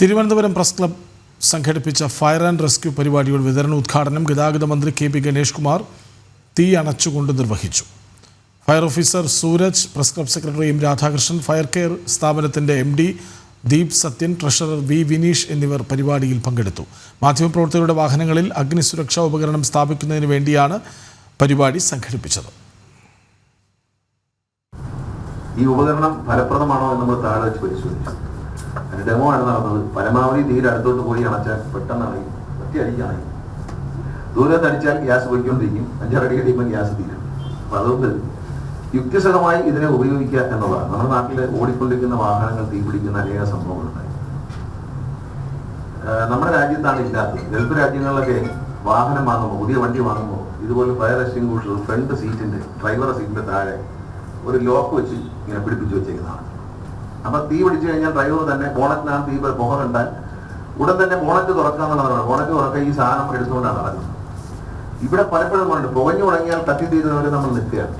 Thiruvananthapuram press club സംഘടിപ്പിച്ച fire and rescue പരിപാടിയുടെ വിതരണ ഉദ്ഘാടനം ഗതാഗത മന്ത്രി കെ പി ഗണേഷ് കുമാർ തീ അണച്ചുകൊണ്ട് നിർവഹിച്ചു. Fire officer Sooraj press club secretary M Radhakrishnan fire care സ്ഥാപനത്തിന്റെ M D Deep Sathyan treasurer V Vineesh എന്നിവർ പരിപാടിയിൽ പങ്കെടുത്തു. മാധ്യമപ്രവർത്തകരുടെ വാഹനങ്ങളിൽ അഗ്നിസുരക്ഷാ ഉപകരണം സ്ഥാപിക്കുന്നതിന് വേണ്ടിയാണ് പരിപാടി സംഘടിപ്പിച്ചത്. ഈ ഉപകരണം ഫലപ്രദമാണോ എന്ന് നമ്മൾ താഴെ വെച്ച് പരിശോധിച്ചു ഡെമോ ആണ് നടന്നത്. പരമാവധി തീരെ അടുത്തോട്ട് പോയി അണച്ചാൽ പെട്ടെന്ന് അണയും. ഒറ്റ അടിക്കാണയും ദൂരത്ത് അടിച്ചാൽ ഗ്യാസ് പോയിക്കൊണ്ടിരിക്കും. അഞ്ചാറടി കഴിയുമ്പോൾ ഗ്യാസ് തീരും. അപ്പൊ അതുകൊണ്ട് യുക്തിസഹമായി ഇതിനെ ഉപയോഗിക്കുക എന്നുള്ളതാണ്. നമ്മുടെ നാട്ടിൽ ഓടിക്കൊണ്ടിരിക്കുന്ന വാഹനങ്ങൾ തീപിടിക്കുന്ന അനേക സംഭവങ്ങളുണ്ടായി നമ്മുടെ രാജ്യത്താണ് ഇല്ലാത്തത്. ഗൾഫ് രാജ്യങ്ങളിലൊക്കെ വാഹനം വാങ്ങുമ്പോൾ പുതിയ വണ്ടി വാങ്ങുമ്പോൾ ഇതുപോലെ ഫയർ എക്സ്റ്റിംഗ്വിഷർ ഫ്രണ്ട് സീറ്റിന്റെ ഡ്രൈവറുടെ സീറ്റിന്റെ താഴെ ഒരു ലോക്ക് വെച്ച് ഇങ്ങനെ പിടിപ്പിച്ചു വെച്ചേക്കുന്നതാണ്. അപ്പൊ തീ പിടിച്ചു കഴിഞ്ഞാൽ ഡ്രൈവർ തന്നെ ബോണറ്റിനാണ് തീ പുക കണ്ടാൽ ഉടൻ തന്നെ ബോണറ്റ് തുറക്കുക എന്നുള്ളതാണ് ബോണറ്റ് തുറക്കുക ഈ സാധനം എടുത്തുകൊണ്ടാണ് നടക്കുന്നത്. ഇവിടെ പലപ്പോഴും ഉണ്ട് പുകഞ്ഞു തുടങ്ങിയാൽ കത്തി തീരുന്നവരെ നമ്മൾ നിൽക്കുകയാണ്.